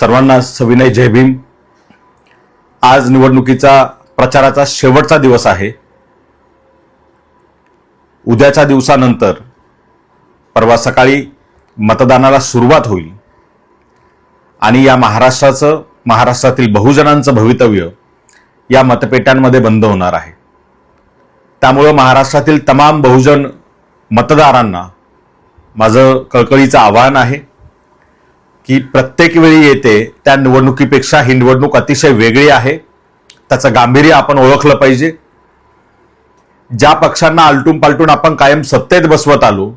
सर्वांना सविनय जय भीम. आज निवडणुकीचा प्रचाराचा शेवटचा दिवस आहे. उद्याच्या दिवसानंतर परवा सकाळी मतदानाला सुरुवात होईल. आणि या महाराष्ट्राचं महाराष्ट्रातील बहुजनांचं भवितव्य या मतपेट्यांमध्ये बंद होणार आहे. त्यामुळं महाराष्ट्रातील तमाम बहुजन मतदारांना माझं कळकळीचं आवाहन आहे. की प्रत्येक वेळी येते त्या निवडणुकीपेक्षा ही निवडणूक अतिशय वेगळी आहे. त्याचं गांभीर्य आपण ओळखलं पाहिजे. ज्या पक्षांना आलटून पालटून आपण कायम सत्तेत बसवत आलो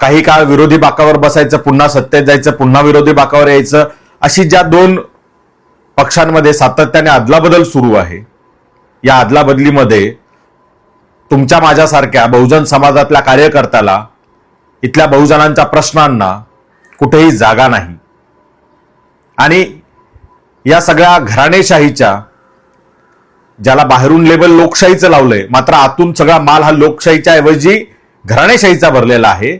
काही काळ विरोधी बाकावर बसायचं पुन्हा सत्तेत जायचं पुन्हा विरोधी बाकावर यायचं अशी ज्या दोन पक्षांमध्ये सातत्याने अदलाबदल सुरू आहे या अदलाबदलीमध्ये तुमच्या माझ्यासारख्या बहुजन समाजातल्या कार्यकर्त्याला इथल्या बहुजनांच्या प्रश्नांना कुठेही जागा नाही. आणि या सगळ्या घराणेशाहीच्या ज्याला बाहेरून लेबल लोकशाहीचं लावलंय मात्र आतून सगळा माल हा लोकशाहीच्या ऐवजी घराणेशाहीचा भरलेला आहे.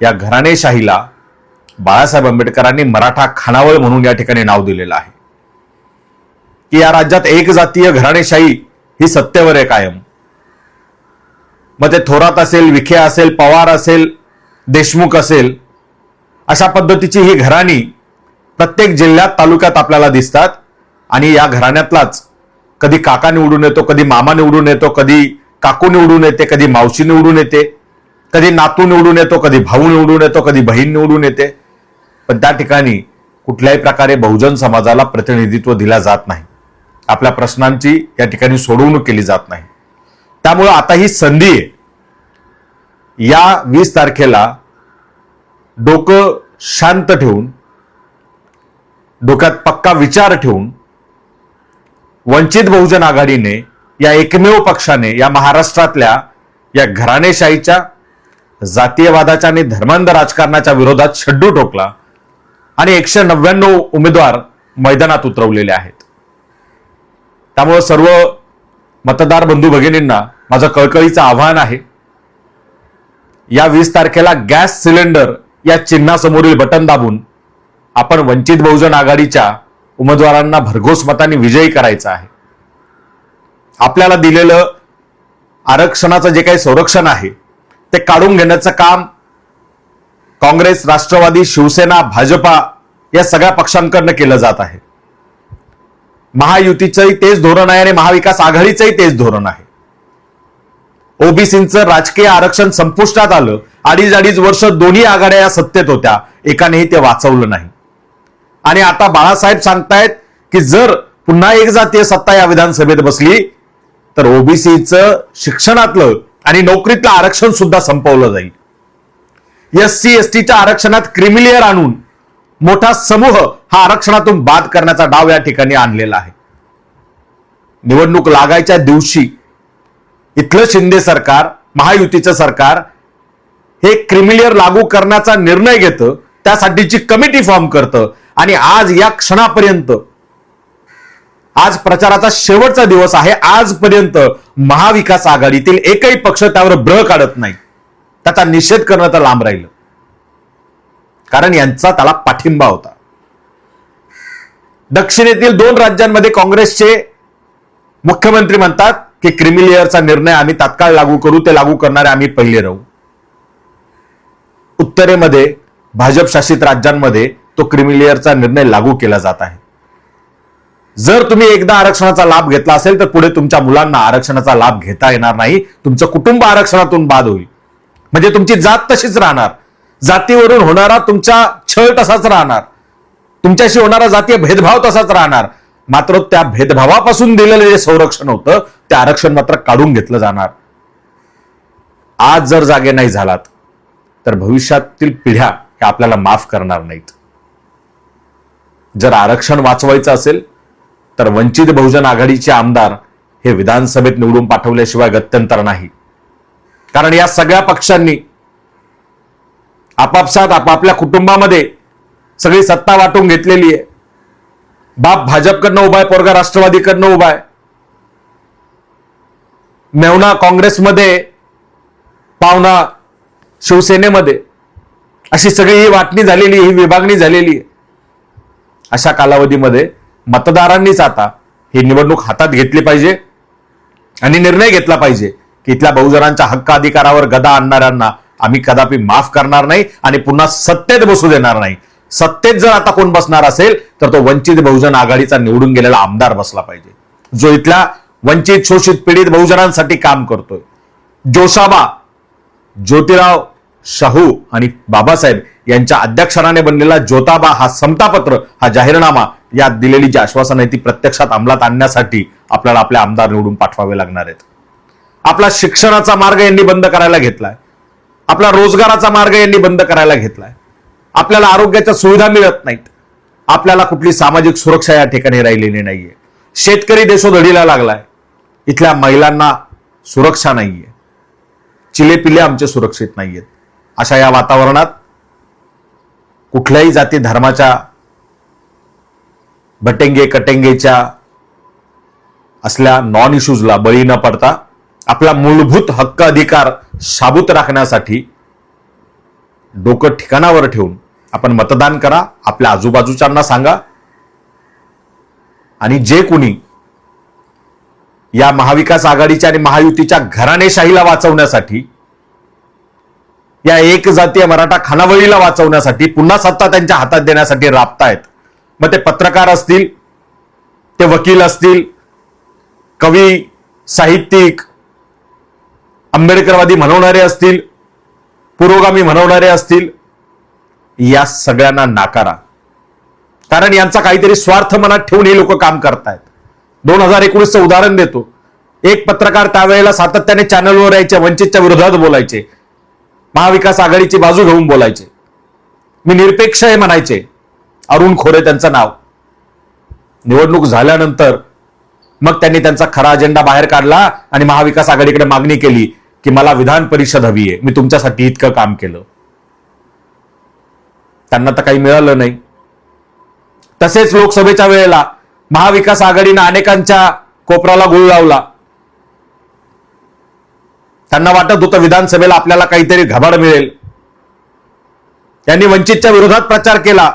या घराणेशाहीला बाळासाहेब आंबेडकरांनी मराठा खानावळ म्हणून या ठिकाणी नाव दिलेलं आहे. की या राज्यात एक जातीय घराणेशाही ही सत्तेवर आहे कायम. मग ते थोरात असेल विखे असेल पवार असेल देशमुख असेल अशा पद्धतीची ही घराणी प्रत्येक जिल्ह्यात तालुक्यात आपल्याला दिसतात. आणि या घराण्यातलाच कधी काका निवडून येतो कधी मामा निवडून येतो कधी काकू निवडून येते कधी मावशी निवडून येते कधी नातू निवडून येतो कधी भाऊ निवडून येतो कधी बहीण निवडून येते. पण त्या ठिकाणी कुठल्याही प्रकारे बहुजन समाजाला प्रतिनिधित्व दिला जात नाही. आपल्या प्रश्नांची या ठिकाणी सोडवणूक केली जात नाही. त्यामुळं आता ही संधी आहे. या वीस तारखेला डोकं शांत ठेवून डोक्यात पक्का विचार ठेवून वंचित बहुजन आघाडीने या एकमेव पक्षाने या महाराष्ट्रातल्या या घराणेशाहीच्या जातीयवादाच्या आणि धर्मांध राजकारणाच्या विरोधात शड्डू ठोकला आणि एकशे नव्याण्णव उमेदवार मैदानात उतरवलेले आहेत. त्यामुळं सर्व मतदार बंधू भगिनींना माझं कळकळीचं आव्हान आहे. या वीस तारखेला गॅस सिलेंडर या चिन्हासमोरील बटन दाबून आपण वंचित बहुजन आघाडीच्या उमेदवारांना भरघोस मतांनी विजयी करायचा आहे. आपल्याला दिलेलं आरक्षणाचं जे काही संरक्षण आहे ते काढून घेण्याचं काम काँग्रेस राष्ट्रवादी शिवसेना भाजपा या सगळ्या पक्षांकडनं केलं जात आहे. महायुतीचंही तेच धोरण आहे आणि महाविकास आघाडीचंही तेच धोरण आहे. ओबीसीचं राजकीय आरक्षण संपुष्टात आलं. अडीच अडीच वर्ष दोन्ही आघाड्या या सत्तेत होत्या. एकानेही ते वाचवलं नाही. आणि आता बाळासाहेब सांगतायत की जर पुन्हा एक जातीय सत्ता या विधानसभेत बसली तर ओबीसीचं शिक्षणातलं आणि नोकरीतलं आरक्षण सुद्धा संपवलं जाईल. एस सी एस टीच्या आरक्षणात क्रिमिलियर आणून मोठा समूह हा आरक्षणातून बाद करण्याचा डाव या ठिकाणी आणलेला आहे. निवडणूक लागायच्या दिवशी इथलं शिंदे सरकार महायुतीचं सरकार हे क्रिमिलियर लागू करण्याचा निर्णय घेतं त्यासाठीची कमिटी फॉर्म करतं. आणि आज या क्षणापर्यंत आज प्रचाराचा शेवटचा दिवस आहे आजपर्यंत महाविकास आघाडीतील एकही पक्ष त्यावर ब्र काढत नाही. त्याचा निषेध करणं तर लांब राहिलं. कारण यांचा त्याला पाठिंबा होता. दक्षिणेतील दोन राज्यांमध्ये काँग्रेसचे मुख्यमंत्री म्हणतात की क्रिमिलेअरचा निर्णय आम्ही तात्काळ लागू करू ते लागू करणारे आम्ही पहिले राहू. उत्तरेमध्ये भाजप शासित राज्यांमध्ये तो क्रिमिलेअरचा निर्णय लागू केला जात आहे. जर तुम्ही एकदा आरक्षणाचा लाभ घेतला असेल तर पुढे तुमच्या मुलांना आरक्षणाचा लाभ घेता येणार नाही. तुमचं कुटुंब आरक्षणातून बाद होईल. म्हणजे तुमची जात तशीच राहणार. जातीवरून होणारा तुमचा छळ तसाच राहणार. तुमच्याशी होणारा जातीय भेदभाव तसाच राहणार. मात्र त्या भेदभावापासून दिलेलं जे संरक्षण होतं ते आरक्षण मात्र काढून घेतलं जाणार. आज जर जागे नाही झालात तर भविष्यातील पिढ्या ह्या आपल्याला माफ करणार नाहीत. जर आरक्षण वाचवायचं असेल तर वंचित बहुजन आघाडीचे आमदार हे विधानसभेत निवडून पाठवल्याशिवाय गत्यंतर नाही. कारण या सगळ्या पक्षांनी आपापसात आपापल्या कुटुंबामध्ये सगळी सत्ता वाटून घेतलेली आहे. बाप भाजपकडनं उभा आहे पोरगा राष्ट्रवादीकडनं उभा आहे. मेवना काँग्रेसमध्ये पावना शिवसेनेमध्ये. अशी सगळी ही वाटणी झालेली ही विभागणी झालेली. आहे अशा कालावधीमध्ये मतदारांनीच आता ही निवडणूक हातात घेतली पाहिजे आणि निर्णय घेतला पाहिजे की इथल्या बहुजनांच्या हक्क अधिकारावर गदा आणणाऱ्यांना आम्ही कदापि माफ करणार नाही आणि पुन्हा सत्तेत बसू देणार नाही. सत्तेत जर आता कोण बसणार असेल तर तो वंचित बहुजन आघाडीचा निवडून गेलेला आमदार बसला पाहिजे. जो इथल्या वंचित शोषित पीडित बहुजनांसाठी काम करतोय. जोशाबा ज्योतिराव शाहू आणि बाबासाहेब यांच्या अध्यक्षराने बनलेला ज्योताबा हा समतापत्र हा जाहीरनामा यात दिलेली जी आश्वासन आहे ती प्रत्यक्षात अंमलात आणण्यासाठी आपल्याला आपले आमदार निवडून पाठवावे लागणार आहेत. आपला शिक्षणाचा मार्ग यांनी बंद करायला घेतलाय. आपला रोजगाराचा मार्ग यांनी बंद करायला घेतलाय. आपल्याला आरोग्याच्या सुविधा मिळत नाहीत. आपल्याला कुठली सामाजिक सुरक्षा या ठिकाणी राहिलेली नाहीये. शेतकरी देशोधडीला लागलाय. इथल्या महिलांना सुरक्षा नाहीये. चिले पिले आमचे सुरक्षित नाहीयेत. अशा या वातावरणात कुठल्याही जाती धर्माच्या भटेंगे कटेंगेच्या असल्या नॉन इश्यूजला बळी न पडता आपला मूलभूत हक्क अधिकार शाबूत राखण्यासाठी डोकं ठिकाणावर ठेवून आपण मतदान करा. आपल्या आजूबाजूच्यांना सांगा. आणि जे कुणी या महाविकास आघाडीच्या आणि महायुतीच्या घराणेशाहीला वाचवण्यासाठी या एक जातीय मराठा खानावळीला वाचवण्यासाठी पुन्हा सत्ता त्यांच्या हातात देण्यासाठी राबतायत. मग ते पत्रकार असतील ते वकील असतील कवी साहित्यिक आंबेडकरवादी म्हणवणारे असतील पुरोगामी म्हणवणारे असतील या सगळ्यांना नाकारा. कारण यांचा काहीतरी स्वार्थ मनात ठेवून हे लोक काम करतायत. दोन हजार एकोणीसचं उदाहरण देतो. एक पत्रकार त्यावेळेला सातत्याने चॅनलवर यायचे वंचितच्या विरोधात बोलायचे. महाविकास आघाडीची बाजू घेऊन बोलायचे. मी निरपेक्ष आहे म्हणायचे. अरुण खोरे त्यांचं नाव. निवडणूक झाल्यानंतर मग त्यांनी त्यांचा खरा अजेंडा बाहेर काढला आणि महाविकास आघाडीकडे मागणी केली की मला विधान परिषद हवी आहे. मी तुमच्यासाठी इतकं काम केलं. त्यांना तर काही मिळालं नाही. तसेच लोकसभेच्या वेळेला महाविकास आघाडीनं अनेकांच्या कोपराला गुळ लावला. त्यांना वाटत होतं विधानसभेला आपल्याला काहीतरी घबाड मिळेल. त्यांनी वंचितच्या विरोधात प्रचार केला.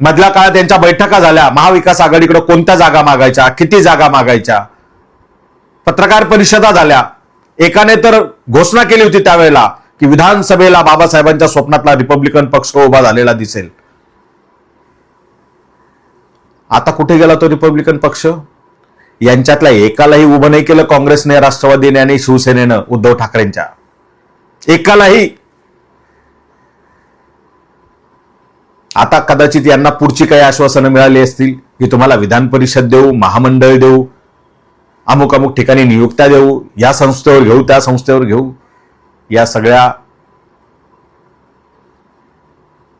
मधल्या काळात त्यांच्या बैठका झाल्या. महाविकास आघाडीकडे कोणत्या जागा मागायच्या? किती जागा मागायच्या? पत्रकार परिषदा झाल्या. एकाने तर घोषणा केली होती त्यावेळेला की विधानसभेला बाबासाहेबांच्या स्वप्नातला रिपब्लिकन पक्ष उभा झालेला दिसेल. आता कुठे गेला तो रिपब्लिकन पक्ष? यांच्यातल्या एकालाही उभं नाही केलं काँग्रेसने राष्ट्रवादीने आणि शिवसेनेनं उद्धव ठाकरेंच्या. एकालाही. आता कदाचित यांना पुढची काही आश्वासनं मिळाली असतील की तुम्हाला विधान परिषद देऊ महामंडळ देऊ अमुक अमुक ठिकाणी नियुक्त्या देऊ या संस्थेवर घेऊ त्या संस्थेवर घेऊ या सगळ्या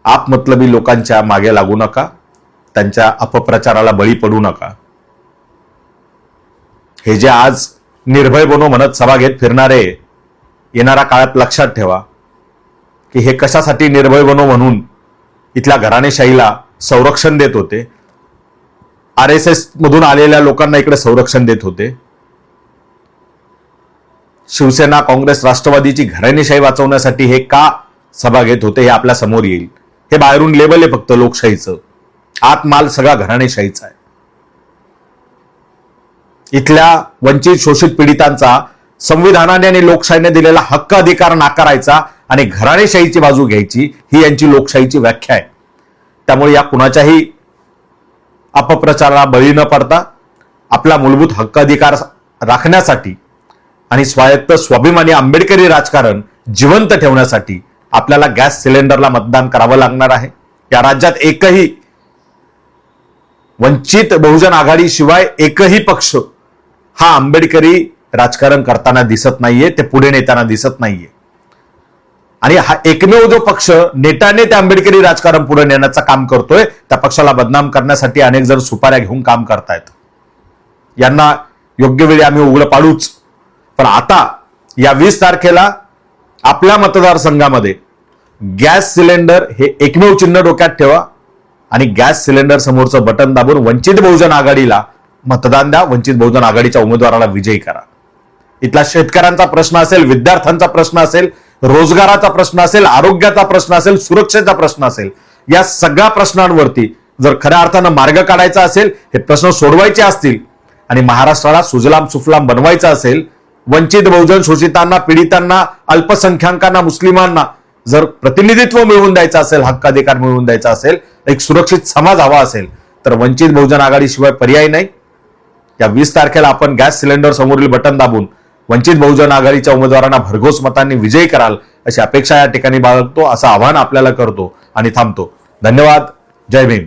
आपमतलबी लोकांच्या मागे लागू नका. त्यांच्या अपप्रचाराला बळी पडू नका. हे जे आज निर्भय बनो म्हणत सभा घेत फिरणारे येणाऱ्या काळात लक्षात ठेवा की हे कशासाठी निर्भय बनो म्हणून इथल्या घराणेशाहीला संरक्षण देत होते. आर एस एस मधून आलेल्या लोकांना इकडे संरक्षण देत होते. शिवसेना काँग्रेस राष्ट्रवादीची घराणेशाही वाचवण्यासाठी हे का सभा घेत होते हे आपल्यासमोर येईल. हे बाहेरून लेबल आहे फक्त लोकशाहीचं. आत माल सगळा घराणेशाहीचा आहे. इथल्या वंचित शोषित पीडितांचा संविधानाने आणि लोकशाहीने दिलेला हक्क अधिकार नाकारायचा आणि घराणेशाहीची बाजू घ्यायची ही यांची लोकशाहीची व्याख्या आहे. त्यामुळे या कुणाच्याही अपप्रचाराला बळी न पडता आपला मूलभूत हक्क अधिकार राखण्यासाठी आणि स्वायत्त स्वाभिमानी आंबेडकरी राजकारण जिवंत ठेवण्यासाठी आपल्याला गॅस सिलेंडरला मतदान करावं लागणार आहे. या राज्यात एकही वंचित बहुजन आघाडी शिवाय एकही पक्ष हा आंबेडकरी राजकारण करताना दिसत नाहीये ते पुढे नेताना दिसत नाहीये. आणि हा एकमेव जो पक्ष नेटाने त्या आंबेडकरी राजकारण पुढे नेण्याचं काम करतोय त्या पक्षाला बदनाम करण्यासाठी अनेक जण सुपाऱ्या घेऊन काम करतायत. यांना योग्य वेळी आम्ही उघड पाडूच. पण आता या वीस तारखेला आपल्या मतदारसंघामध्ये गॅस सिलेंडर हे एकमेव चिन्ह डोक्यात ठेवा आणि गॅस सिलेंडर समोरचं बटन दाबून वंचित बहुजन आघाडीला मतदान द्या वंचित बहुजन आघाडीच्या उमेदवाराला विजयी करा. इथला शेतकऱ्यांचा प्रश्न असेल विद्यार्थ्यांचा प्रश्न असेल रोजगाराचा प्रश्न असेल आरोग्याचा प्रश्न असेल सुरक्षेचा प्रश्न असेल या सगळ्या प्रश्नांवरती जर खऱ्या अर्थानं मार्ग काढायचा असेल हे प्रश्न सोडवायचे असतील आणि महाराष्ट्राला सुजलाम सुफलाम बनवायचा असेल वंचित बहुजन शोषितांना पीडितांना अल्पसंख्याकांना मुस्लिमांना जर प्रतिनिधित्व मिळवून द्यायचं असेल हक्क अधिकार मिळवून द्यायचा असेल एक सुरक्षित समाज हवा असेल तर वंचित बहुजन आघाडीशिवाय पर्याय नाही. या वीस तारखेला आपण गॅस सिलेंडर समोरील बटन दाबून वंचित बहुजन आघाडीच्या उमेदवारांना भरघोस मतांनी विजयी कराल अशी अपेक्षा या ठिकाणी बाळगतो असं आव्हान आपल्याला करतो आणि थांबतो. धन्यवाद. जय भीम.